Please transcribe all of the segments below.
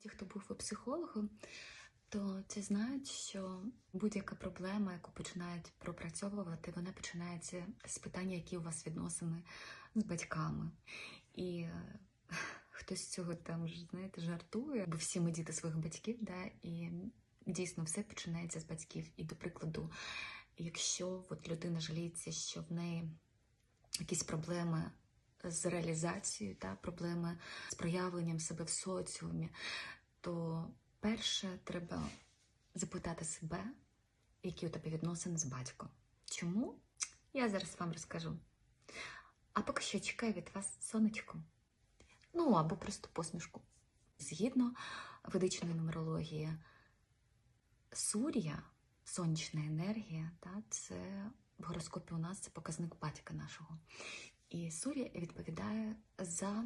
Ті, хто був у психологу, то це знають, що будь-яка проблема, яку починають пропрацьовувати, вона починається з питання, які у вас відносини з батьками. І хтось цього там знаєте, жартує, бо всі ми діти своїх батьків, да, і дійсно все починається з батьків. І, до прикладу, якщо от людина жаліється, що в неї якісь проблеми з реалізацією, та, проблеми з проявленням себе в соціумі, то перше треба запитати себе, які у тебе відносини з батьком. Чому? Я зараз вам розкажу. А поки що чекаю від вас сонечко. Ну або просто посмішку. Згідно ведичної нумерології, Сур'я, сонячна енергія, та, це в гороскопі у нас це показник батька нашого. І Сур'я відповідає за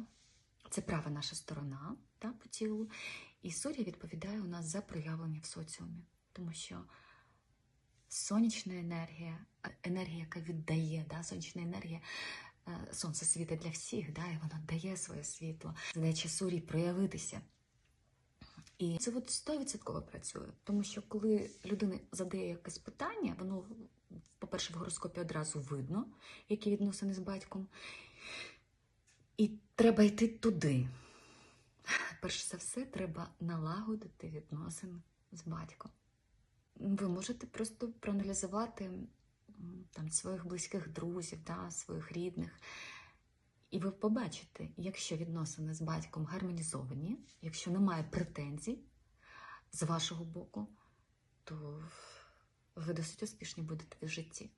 це права наша сторона та, по тілу. І Сур'я відповідає у нас за проявлення в соціумі. Тому що сонячна енергія, е, енергія, яка віддає, да, сонячна енергія, е, сонце світить для всіх, да, і воно дає своє світло, задача Сурі проявитися. І це от 100% працює, тому що коли людина задає якесь питання, воно, по-перше, в гороскопі одразу видно, які відносини з батьком. І треба йти туди. Перш за все, треба налагодити відносини з батьком. Ви можете просто проаналізувати там, своїх близьких друзів, да, своїх рідних. І ви побачите, якщо відносини з батьком гармонізовані, якщо немає претензій з вашого боку, то ви досить успішні будете в житті.